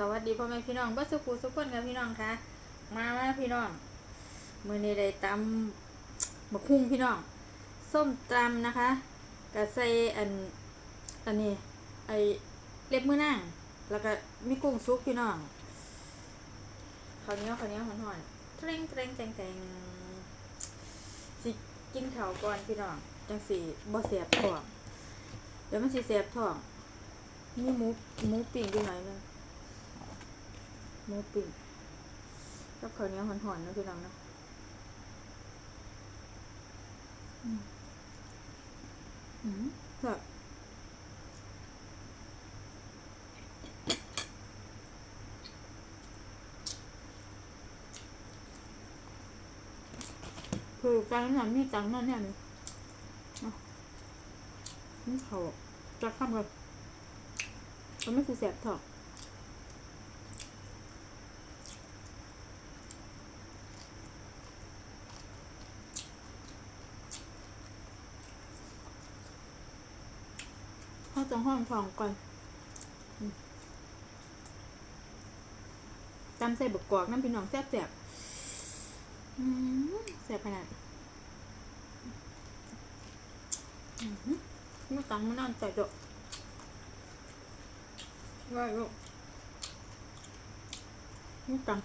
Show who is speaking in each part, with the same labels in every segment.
Speaker 1: สวัสดีพ่อแม่พี่น้องบัสสุขุสุขคนกับพี่น้องคะมามาพี่น้องมือนี้ได้ตำบักคุ้งพี่น้อง ส้มตำนะคะกะใส่อันอันนี้ไอเล็บมือนั่งแล้วก็มีกุ้งซุปพี่น้องข้าวเหนียวข้าวเหนียวหอนๆเตรงเตรงแจงแจงสิกินข้าวก่อนพี่น้องจังสีบ่เสียบท้องเดี๋ยวมันสิเสียบท้องมีหมูหมูปิ้งอยู่หน่อยนึง หมูปิ้งกับข้าวเหนียวหอนๆนะพี่น้องนะอืมอืมแบบคือการนั้นมีตังนั่นเนี่ยนี่เอานี่เขาจะข้ามกันมันไม่คือแสบถอก จังห้องทองก่อนอืมจำใส่บกกอกน้ำพี่น้องแซ่บแซ่บแซ่บขนาดอืมไม่ตังม่นานใจดอกว่าลูกไม่ตัง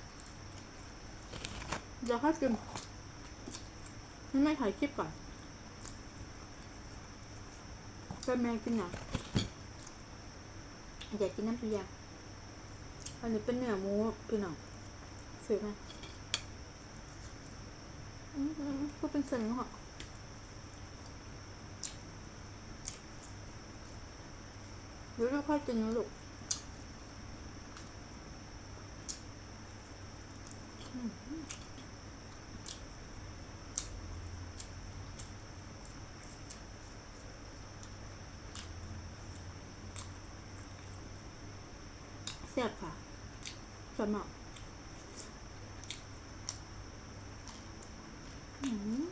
Speaker 1: เดี๋ยวให้กินไม่ไม่ถ่ายคลิปก่อนก็แม่กินหนัง อยากกินน้ำเปียกอันนี้เป็นเนื้อหมูพี่น้องซื้อมาอืมก็เป็นเส้นเหรอเดี๋ยวค่อยกินนะลูก ซ่บค่ะสมองอืม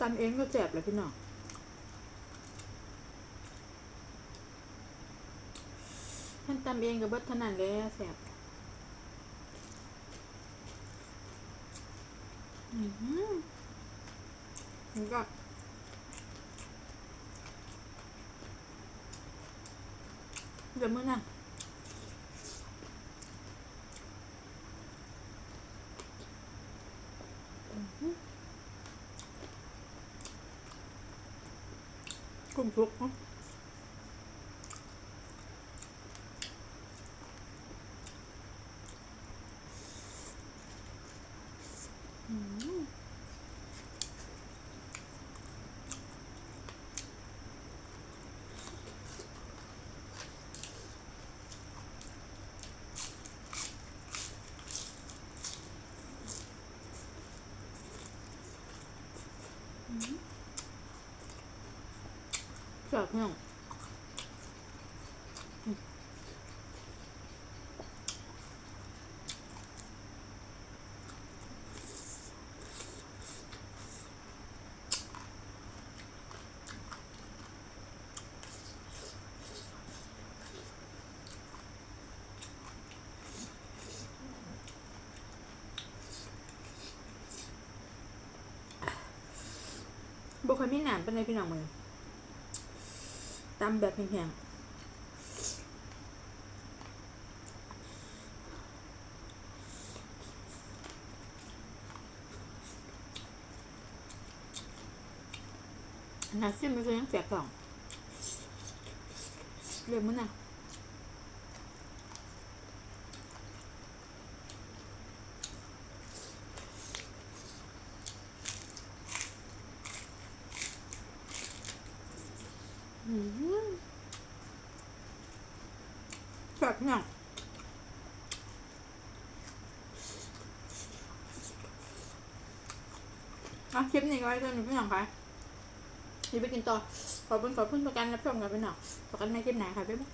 Speaker 1: ตำเองก็แซ่บเลยพี่น้องท่านตำเองกับเบิดทนันเลยแซ่บ อืมนี่ก็เดี๋ยวมื้อน่ะอื้อหือกุ้งสุกเนาะอืม จาก บุคคลมีหนามเป็นไงพี่น้องมือตำแบบแห้งๆน้ำซิมไม่เคยยังแสบสองเรียมมันน่ะ แสบเนี่ยอะคลิปนี้ก็ไว้จนี้พี่น้องค่ะนี่ไปกินต่อ ขอบคุณขอบคุณประกันรับชมกันพี่น้องพบกันในคลิปไหนค่ะบ๊ายบาย